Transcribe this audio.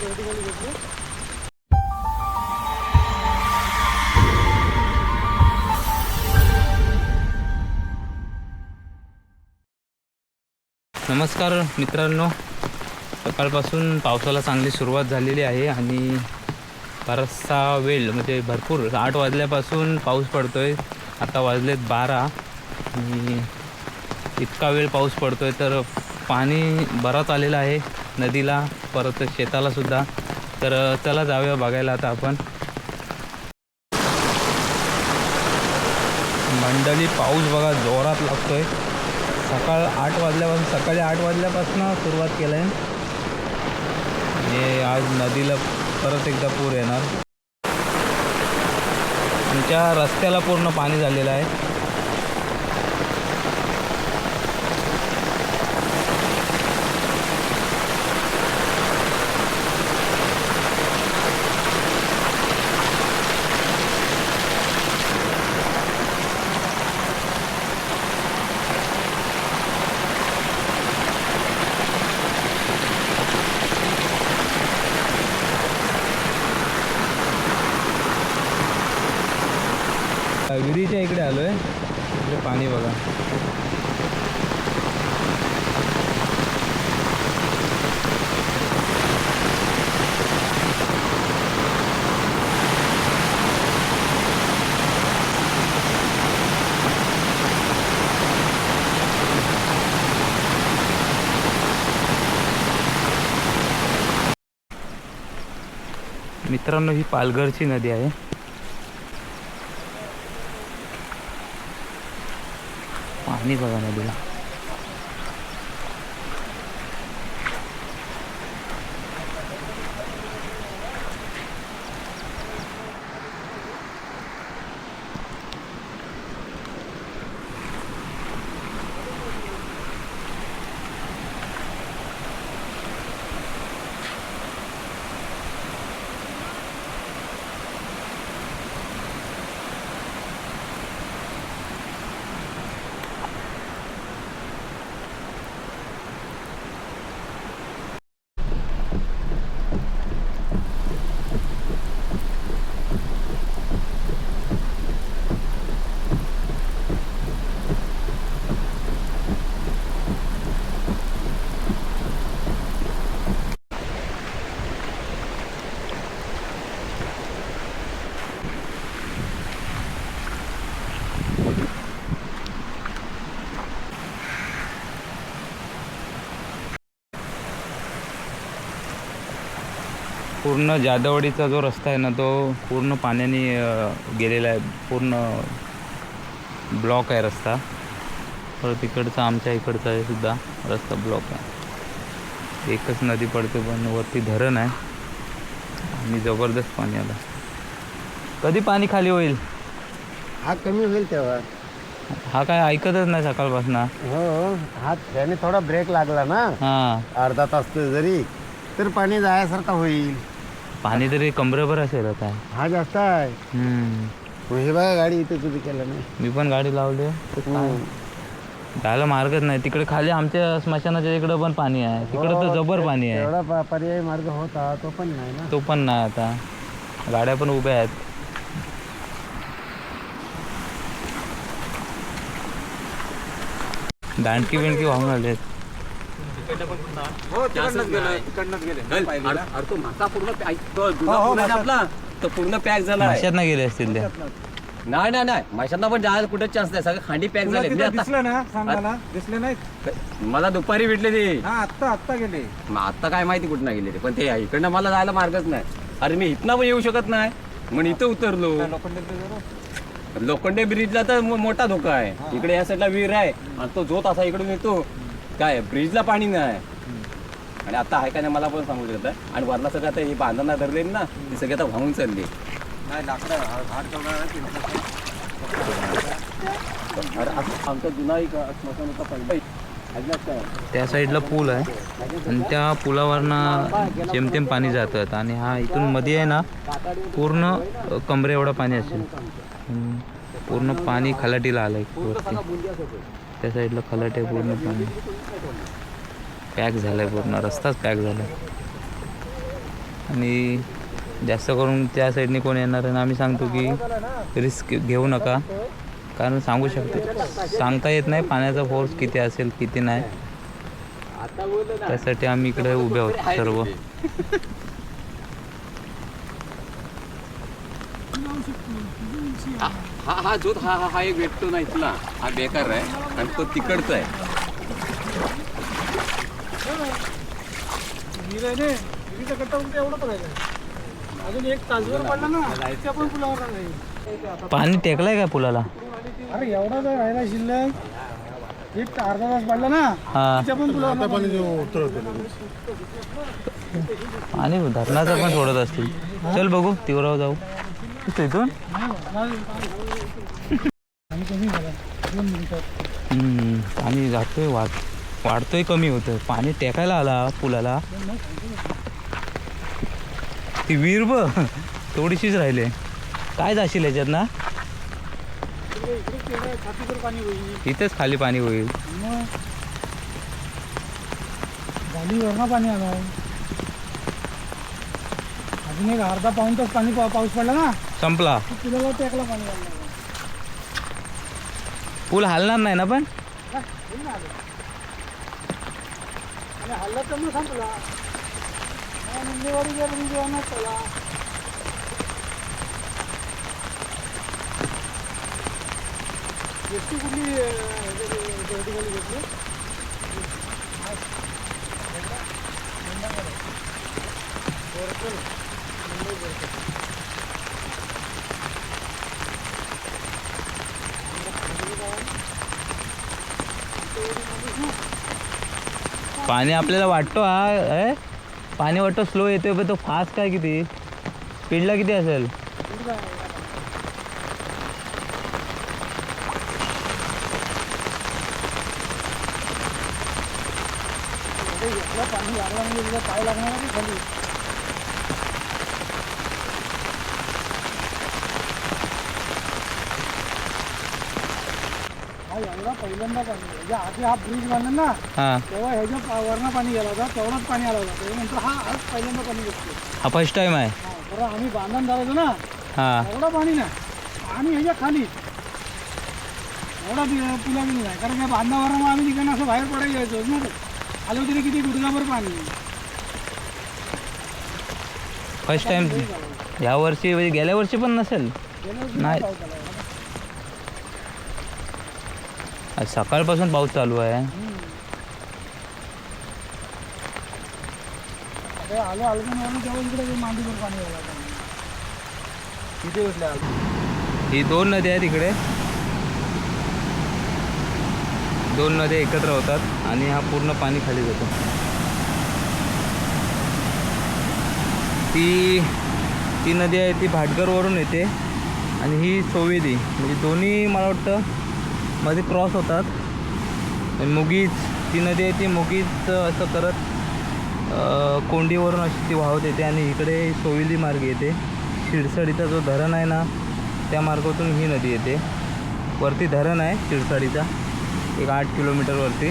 नमस्कार मित्रांनो. सकाळपासून पावसाला चांगली सुरुवात झालेली आहे आणि बराचसा वेळ म्हणजे भरपूर आठ वाजल्यापासून पाऊस पडतोय. आता वाजलेत बारा आणि इतका वेळ पाऊस पडतोय तर पाणी बराच आलेलं आहे नदीला. परत शेताला सुद्धा. तर चला जाऊया बघायला आता आपण. मंडळी पाऊस बघा जोरात लागतोय. सकाळ आठ वाजल्यापासून सकाळी आठ वाजल्यापासून सुरुवात केलं आहे आज नदीला परत एकदा पूर येणार. आमच्या रस्त्याला पूर्ण पाणी झालेलं आहे. विहिरीच्या इकडे आलो आहे इकडे पाणी बघा. मित्रांनो ही पालघरची नदी आहे. पाणी बघा नदीला पूर्ण जादवडीचा जो रस्ता आहे ना तो पूर्ण पाण्याने गेलेला आहे. पूर्ण ब्लॉक आहे रस्ता. परत इकडचा आमच्या इकडचा आहे सुद्धा रस्ता ब्लॉक आहे. एकच नदी पडते पण वरती धरण आहे. आणि जबरदस्त पाणी आलं. कधी पाणी खाली होईल? हा कमी होईल तेव्हा. हा काय ऐकतच नाही सकाळपासून. हो हा. त्याने थोडा ब्रेक लागला ना. हां. अर्धा तास जरी. तर पाणी जायसारखा होईल. पाणी तरी कमरेभर असेल आता. हा जास्त आहे. हम्म. मग हे बघा गाडी इथे तुझी केलं नाही. मी पण गाडी लावली. हम्म. जायला मार्गच नाही. तिकडे खाली आमच्या स्मशानाच्या इकडे पण पाणी आहे. तिकडे तर हो, जबर पाणी आहे. तेवढा प- पर्यायी मार्ग होता तो पण नाही ना. तो पण नाही आता. गाड्या पण उभ्या आहेत. दांडकी बिंडकी वाहून आले अरे तो मासा पूर्ण पॅक जुना पूल आहे ना आपला तो पूर्ण पॅक झाला आहे. माशात ना गेले असतील ते. नाही नाही नाही. माशांना पण जायला कुठे चान्स नाही. सगळं खांडी पॅक झाले. मी आता दिसलं ना सांग मला दिसले नाहीत? मला दुपारी भेटले ते. हा आत्ता आत्ता गेले. मग आता काय माहिती कुठं गेले ते. पण ते इकडनं मला जायला मार्गच नाही. अरे मी इथनं पण येऊ शकत नाही. म्हणून इथं उतरलो. लोखंडे ब्रिजला तर मो- मोठा धोका आहे. इकडे या साईडला विहीर आहे. आणि तो जोत असा इकडून येतो. काय ब्रिजला पाणी नाही आणि आता आहे का नाही मला पण सांगू शकत. आणि वरला सगळं आता हे बांधणं धरले ना ते सगळे आता वाहून चालले. नाही आमचा जुना एक स्मशान होता पहिला. ऐकलास काय त्या साईडला पूल आहे. आणि त्या पुलावरनं जेमतेम पाणी जातं. आणि हा इथून मध्ये आहे ना पूर्ण कमरे एवढं पाणी असेल. पूर्ण पाणी खलाटीला आलं आहे वरती. त्या साईडला खलट आहे पूर्ण पाणी. पॅक झालं आहे पूर्ण रस्ताच पॅक झाला. आहे आणि जास्त करून त्या साईडने कोण येणार आणि आम्ही सांगतो की रिस्क घेऊ नका. कारण सांगू शकतो सांगता येत नाही पाण्याचा फोर्स किती असेल किती नाही. त्यासाठी आम्ही इकडे उभे आहोत सर्व. हा हा- हा जोत हा हा हा एक भेटतो ना इथला हा बेकार आहे आणि तो तिकडचा आहे. अजून एक तासभर पडला ना त्या पण पुलावर नाही पाणी टेकलंय का पुलाला? अरे एवढा जर राहिला शिल्लक. एक अर्धा तास पडला ना. हा. त्या पण पुलावर आणि धरणाचं पण सोडत असतील. चल बघू तिवराव जाऊ. इथं इथून दोन पाणी जातोय वाढ वाढतोय कमी होतं पाणी टेकायला आला पुलाला ती विहीर ब थोडीशीच राहिले काय जाशील याच्यात ना इथेच खाली पाणी होईल झाली पाणी आला अजून एक अर्धा पाऊन तास पाणी पा- पाऊस पडला ना? संपला. की पुलाला टेकला पाणी पूल हलणार नाही ना पण? आणि हल्ला तर मग संपला. चला. घेतली? पाणी आपल्याला वाटतो हा ए? पाणी वाटतो स्लो येतोय पण तो फास्ट काय किती? स्पीडला किती असेल? पाणी लागला म्हणजे पाय लागणार एवढा पहिल्यांदा पाणी म्हणजे आधी हा ब्रिज बांधला ना हां. तेव्हा ह्याच्या पा- वरनं पाणी गेला होता तेवढाच पाणी आला होता. त्याच्यानंतर हा आज पहिल्यांदा पाणी हा फर्स्ट टाइम आहे. हा बरं आम्ही बांधण झालो ना हां. एवढा पाणी नाही. पाणी ह्याच्या खाली एवढा बी- पुला बी नाही. कारण या बांधावर मग आम्ही तिकडनं असं बाहेर पडायला यायचो ना आलो तरी किती गुडघाभर पाणी. फर्स्ट टाइम या वर्षी म्हणजे गेल्या वर्षी पण नसेल? गेल्या वर्षी नाही. पाऊस आला. आज सकाळपासून पाऊस चालू आहे. अरे आलो आलो पण आलो तेव्हा इकडे मांडीवर पाणी आला होता. किती बसले ही दोन नद्या आहेत इकडे. दोन नद्या एकत्र होतात आणि हा पूर्ण पाणी खाली जातो. ती ती नदी आहे ती भाटघरवरून येते आणि ही सोवेदी. म्हणजे दोन्ही मला वाटतं मध्ये क्रॉस होतात. मुगीज मुगीच ती नदी आहे ती मुगीच असं करत कोंडीवरून अशी ती वाहत येते आणि इकडे सोविली मार्ग येते. शिरसाडीचा जो धरण आहे ना त्या मार्गातून ही नदी येते. वरती धरण आहे शिरसाडीचा. एक आठ किलोमीटरवरती